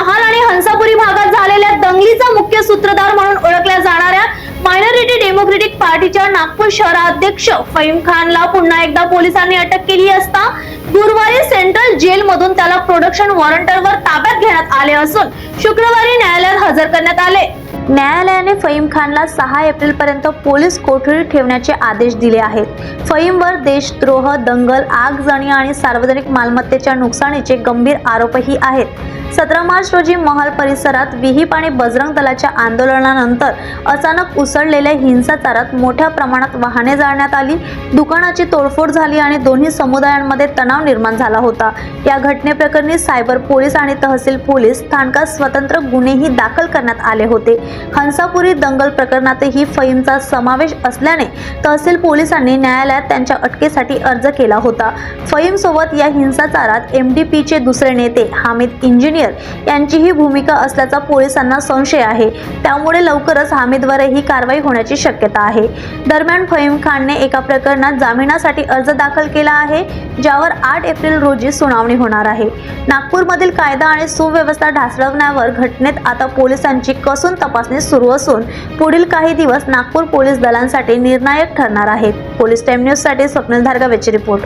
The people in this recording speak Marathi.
महाल आणि हंसापुरी भागात झालेल्या दंगलीचा मुख्य सूत्रधार म्हणून ओळखल्या जाणाऱ्या मायनॉरिटी डेमोक्रेटिक पार्टीच्या नागपूर शहराध्यक्ष फहीम खानला पुन्हा एकदा पोलिसांनी अटक केली असता गुरुवारी सेंट्रल जेल मधून त्याला प्रोडक्शन वॉरंटवर ताब्यात घेण्यात आले असून शुक्रवारी न्यायालयात हजर करण्यात आले. न्यायालयाने फहीम खानला सहा एप्रिलपर्यंत पोलीस कोठडीत ठेवण्याचे आदेश दिले आहेत. फहीमवर देशद्रोह दंगल आगजणी आणि सार्वजनिक मालमत्तेच्या नुकसानीचे गंभीर आरोपही आहेत. सतरा मार्च रोजी महल परिसरात विहीप आणि बजरंग दलाच्या आंदोलनानंतर अचानक उसळलेल्या हिंसाचारात मोठ्या प्रमाणात वाहने जाळण्यात आली दुकानाची तोडफोड झाली आणि दोन्ही समुदायांमध्ये तणाव निर्माण झाला होता. या घटनेप्रकरणी सायबर पोलीस आणि तहसील पोलीस स्थानकात स्वतंत्र गुन्हेही दाखल करण्यात आले होते. हंसापुरी दंगल प्रकरणातही फईमचा समावेश असल्याने तहसील पोलिसांनी न्यायालयात त्यांच्या अटकेसाठी अर्ज केला होता. फईमसोबत या हिंसाचारात एम डी पीचे दुसरे नेते हामिद इंजिनियर यांचीही भूमिका असल्याचा पोलिसांना संशय आहे. त्यामुळे लवकरच हामिदवरही कारवाई होण्याची शक्यता आहे. दरम्यान फहीम खानने एका प्रकरणात जामिनासाठी अर्ज दाखल केला आहे ज्यावर आठ एप्रिल रोजी सुनावणी होणार आहे. नागपूरमधील कायदा आणि सुव्यवस्था ढासळवण्यावर घटनेत आता पोलिसांची कसून तपास तपासणी सुरू असून पुढील काही दिवस नागपूर पोलीस दलांसाठी निर्णायक ठरणार आहेत. पोलीस टाइम न्यूजसाठी स्वप्नील धारगावेची रिपोर्ट.